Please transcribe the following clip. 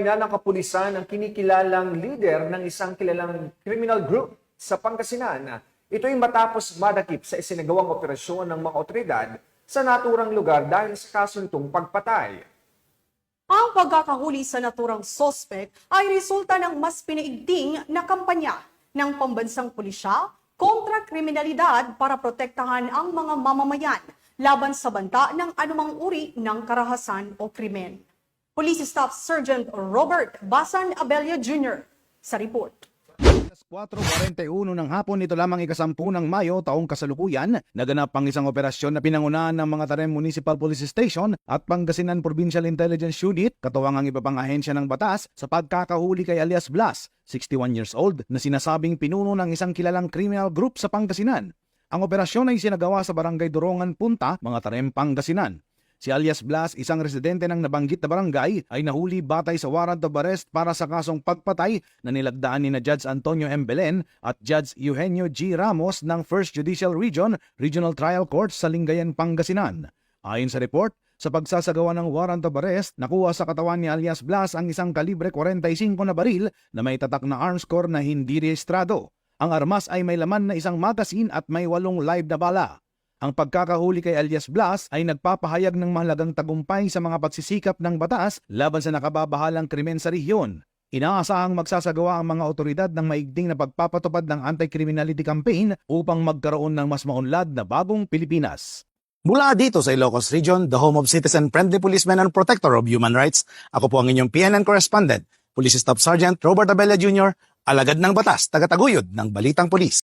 na ng kapulisan ang kinikilalang leader ng isang kilalang criminal group sa Pangasinan. Ito ay matapos madakip sa isinagawang operasyon ng mga otoridad sa naturang lugar dahil sa kaso nitong pagpatay. Ang pagkakahuli sa naturang sospek ay resulta ng mas pinaigting na kampanya ng pambansang pulisya kontra kriminalidad para protektahan ang mga mamamayan laban sa banta ng anumang uri ng karahasan o krimen. Police Staff Sergeant Robert Basan Abella Jr. sa report. Alas 4.41 ng hapon nito lamang ikasampu ng Mayo taong kasalukuyan, naganap ang isang operasyon na pinangunahan ng mga Tarem Municipal Police Station at Pangasinan Provincial Intelligence Unit, katuwang ang iba pang ahensya ng batas sa pagkakahuli kay alias Blas, 61 years old, na sinasabing pinuno ng isang kilalang criminal group sa Pangasinan. Ang operasyon ay sinagawa sa Barangay Dorongan Punta, mga Tarem, Pangasinan. Si alias Blas, isang residente ng nabanggit na barangay, ay nahuli batay sa warrant of arrest para sa kasong pagpatay na nilagdaan ni na Judge Antonio M. Belen at Judge Eugenio G. Ramos ng 1st Judicial Region Regional Trial Court sa Lingayen, Pangasinan. Ayon sa report, sa pagsasagawa ng warrant of arrest, nakuha sa katawan ni alias Blas ang isang kalibre 45 na baril na may tatak na arms core na hindi rehistrado. Ang armas ay may laman na isang magasin at may walong live na bala. Ang pagkakahuli kay alias Blas ay nagpapahayag ng mahalagang tagumpay sa mga pagsisikap ng batas laban sa nakababahalang krimen sa rehiyon. Inaasahang magsasagawa ang mga otoridad ng maigting na pagpapatupad ng anti-criminality campaign upang magkaroon ng mas maunlad na bagong Pilipinas. Mula dito sa Ilocos Region, the home of citizen-friendly policemen and protector of human rights, ako po ang inyong PNN correspondent, Police Staff Sergeant Robert Abella Jr., alagad ng batas, tagataguyod ng Balitang Polis.